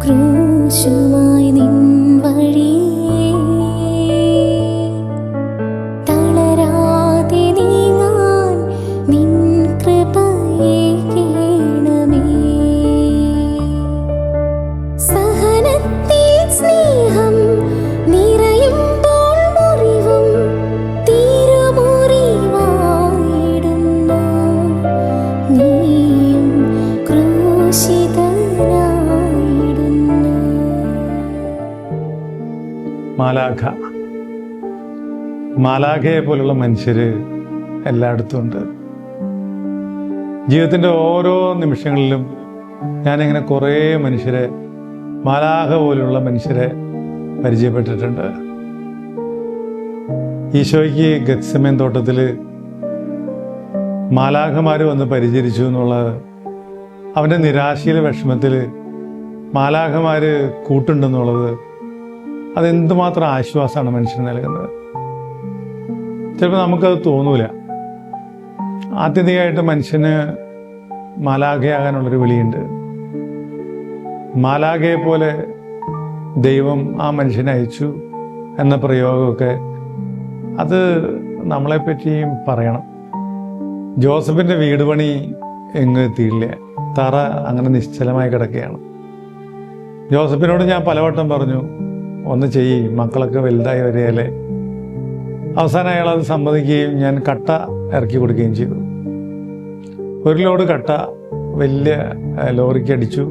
ക്രൂശുമായി നിൻ വഴിയേ മാലാഖ. മാലാഖയെ പോലുള്ള മനുഷ്യർ എല്ലായിടത്തും ഉണ്ട്. ജീവിതത്തിന്റെ ഓരോ നിമിഷങ്ങളിലും ഞാനിങ്ങനെ കുറേ മനുഷ്യരെ മാലാഖ പോലുള്ള മനുഷ്യരെ പരിചയപ്പെട്ടിട്ടുണ്ട്. ഈശോയ്ക്ക് ഗത്സമയൻ തോട്ടത്തിൽ മാലാഖമാർ വന്ന് പരിചരിച്ചു എന്നുള്ള അവന്റെ നിരാശയിലെ വിഷമത്തിൽ മാലാഖമാർ കൂട്ടുണ്ടെന്നുള്ളത് അതെന്തുമാത്രം ആശ്വാസമാണ് മനുഷ്യന് നൽകുന്നത്? ചിലപ്പോൾ നമുക്കത് തോന്നൂല. ആത്യന്തികമായിട്ട് മനുഷ്യന് മാലാഖയാകാനുള്ളൊരു വിളിയുണ്ട്. മാലാഖയെ പോലെ ദൈവം ആ മനുഷ്യനെ അയച്ചു എന്ന പ്രയോഗമൊക്കെ അത് നമ്മളെപ്പറ്റിയും പറയണം. ജോസഫിന്റെ വീട് പണി എങ്ങും എത്തിയില്ല. തറ അങ്ങനെ നിശ്ചലമായി കിടക്കുകയാണ്. ജോസഫിനോട് ഞാൻ പലവട്ടം പറഞ്ഞു ഒന്ന് ചെയ്യ്. മക്കളൊക്കെ വലുതായി വരികയല്ലേ. അവസാനം അയാൾ അത് സമ്മതിക്കുകയും ഞാൻ കട്ട ഇറക്കി കൊടുക്കുകയും ചെയ്തു. ഒരു ലോഡ് കട്ട വലിയ ലോറിക്ക് അടിച്ചു.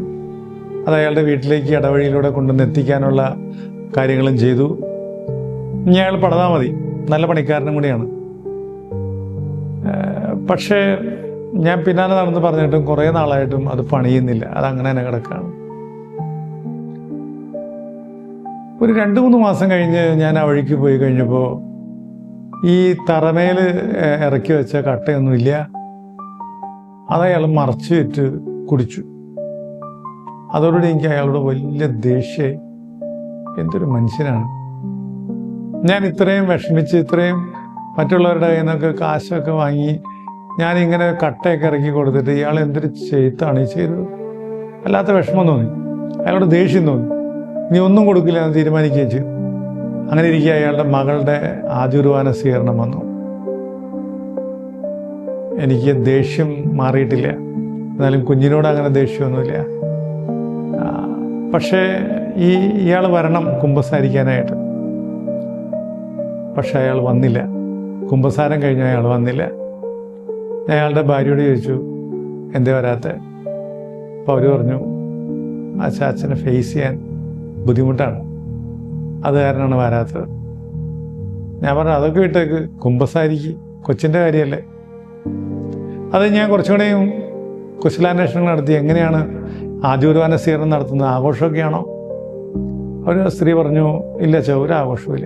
അത് അയാളുടെ വീട്ടിലേക്ക് ഇടവഴിയിലൂടെ കൊണ്ടുവന്ന് എത്തിക്കാനുള്ള കാര്യങ്ങളും ചെയ്തു. ഇനി അയാൾ പടതാ മതി. നല്ല പണിക്കാരനും കൂടിയാണ്. പക്ഷേ ഞാൻ പിന്നാലെ നടന്ന് പറഞ്ഞിട്ടും കുറേ നാളായിട്ടും അത് പണിയുന്നില്ല. അത് അങ്ങനെ തന്നെ കിടക്കുകയാണ് ഒരു രണ്ട് മൂന്ന് മാസം കഴിഞ്ഞ് ഞാൻ ആ വഴിക്ക് പോയി കഴിഞ്ഞപ്പോൾ ഈ തറമേൽ ഇറക്കി വെച്ച കട്ടയൊന്നുമില്ല അത് അയാൾ മറച്ചു വിറ്റ് കുടിച്ചു. അതോടുകൂടി എനിക്ക് അയാളോട് വലിയ ദേഷ്യമായി. എന്തൊരു മനുഷ്യനാണ്. ഞാൻ ഇത്രയും വിഷമിച്ച് ഇത്രയും മറ്റുള്ളവരുടെ കയ്യിൽ നിന്നൊക്കെ കാശൊക്കെ വാങ്ങി ഞാനിങ്ങനെ കട്ടയൊക്കെ ഇറക്കി കൊടുത്തിട്ട് ഇയാൾ എന്തൊരു ചെയ്ത്താണ് ഈ ചെയ്തത്? വല്ലാത്ത വിഷമം തോന്നി. അയാളോട് ദേഷ്യം തോന്നി. ഇനി ഒന്നും കൊടുക്കില്ല എന്ന് തീരുമാനിക്കുകയും ചെയ്തു. അങ്ങനെ ഇരിക്കുക അയാളുടെ മകളുടെ ആദ്യകുർബാന സ്വീകരണം വന്നു. എനിക്ക് ദേഷ്യം മാറിയിട്ടില്ല. എന്നാലും കുഞ്ഞിനോട് അങ്ങനെ ദേഷ്യമൊന്നുമില്ല. പക്ഷേ ഈ ഇയാൾ വരണം കുമ്പസാരിക്കാനായിട്ട്. പക്ഷെ അയാൾ വന്നില്ല. കുമ്പസാരം കഴിഞ്ഞ അയാൾ വന്നില്ല. അയാളുടെ ഭാര്യയോട് ചോദിച്ചു എന്തേ വരാത്ത? അപ്പോൾ അവർ പറഞ്ഞു ആ ചാച്ചനെ ഫേസ് ചെയ്യാൻ. ബുദ്ധിമുട്ടാണ്. അത് കാരണമാണ് വരാത്തത്. ഞാൻ പറഞ്ഞു അതൊക്കെ വിട്ടേക്ക്. കുമ്പസാരിക്ക്. കൊച്ചിന്റെ കാര്യമല്ലേ അത് ഞാൻ കുറച്ചുകൂടെയും കുശലാന്വേഷണങ്ങൾ നടത്തി. എങ്ങനെയാണ് ആദ്യ കുർബാന സ്വീകരണം നടത്തുന്നത്? ആഘോഷമൊക്കെയാണോ ഒരു സ്ത്രീ പറഞ്ഞു ഇല്ല ചോ ഒരു ആഘോഷമില്ല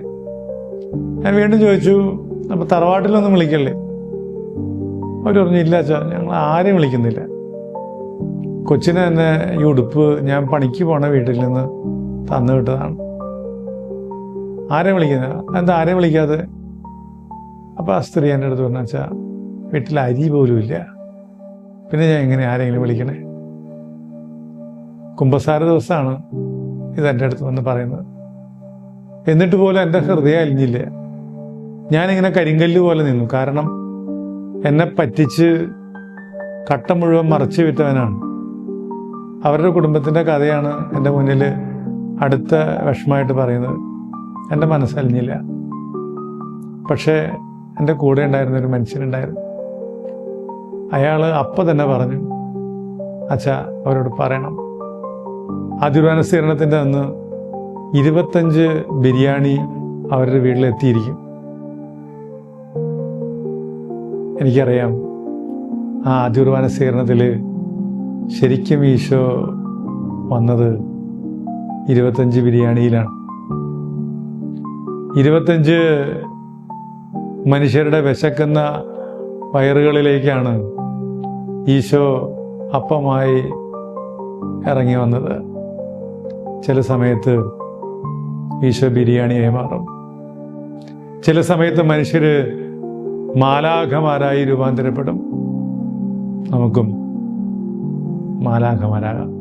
ഞാൻ വീണ്ടും ചോദിച്ചു അപ്പോൾ തറവാട്ടിലൊന്നും വിളിക്കല്ലേ? അവർ പറഞ്ഞു ഇല്ല ചോ ഞങ്ങൾ ആരെയും വിളിക്കുന്നില്ല. കൊച്ചിനെ തന്നെ ഈ ഉടുപ്പ് ഞാൻ പണിക്ക് പോണ വീട്ടിൽ നിന്ന് തന്നു വിട്ടതാണ് ആരെയും വിളിക്കുന്നില്ല എന്താ ആരെയും വിളിക്കാതെ അപ്പോൾ ആ സ്ത്രീ എന്റെ അടുത്ത് പറഞ്ഞു വെച്ചാൽ വീട്ടിൽ അരി പോലും ഇല്ല. പിന്നെ ഞാൻ എങ്ങനെ ആരെങ്കിലും വിളിക്കണേ? കുംഭസാര ദിവസമാണ് ഇത് എന്റെ അടുത്ത് വന്ന് പറയുന്നത്. എന്നിട്ട് പോലും എന്റെ ഹൃദയം അലിഞ്ഞില്ല. ഞാനിങ്ങനെ കരിങ്കല്ല് പോലെ നിന്നു. കാരണം എന്നെ പറ്റിച്ച് കട്ട മുഴുവൻ മറച്ചു വിറ്റവനാണ്. അവരുടെ കുടുംബത്തിന്റെ കഥയാണ് എന്റെ മുന്നിൽ അടുത്ത വിഷമമായിട്ട് പറയുന്നത് എന്റെ മനസ്സലിഞ്ഞില്ല പക്ഷേ എന്റെ കൂടെ ഉണ്ടായിരുന്ന ഒരു മനുഷ്യനുണ്ടായിരുന്നു. അയാൾ അപ്പം തന്നെ പറഞ്ഞു അച്ഛാ അവരോട് പറയണം. സ്വീകരണത്തിന്റെ അന്ന് ഇരുപത്തഞ്ച് ബിരിയാണി അവരുടെ വീട്ടിലെത്തിയിരിക്കും. എനിക്കറിയാം ആ ആദ്യകുർബാന സ്വീകരണത്തിൽ ശരിക്കും ഈശോ വന്നത് ഇരുപത്തഞ്ച് ബിരിയാണിയിലാണ്. ഇരുപത്തഞ്ച് മനുഷ്യരുടെ വിശക്കുന്ന വയറുകളിലേക്കാണ് ഈശോ അപ്പമായി ഇറങ്ങി വന്നത്. ചില സമയത്ത് ഈശോ ബിരിയാണിയായി മാറും. ചില സമയത്ത് മനുഷ്യർ മാലാഖമാരായി രൂപാന്തരപ്പെടും. നമുക്കും മാലാഖമാരാകാം.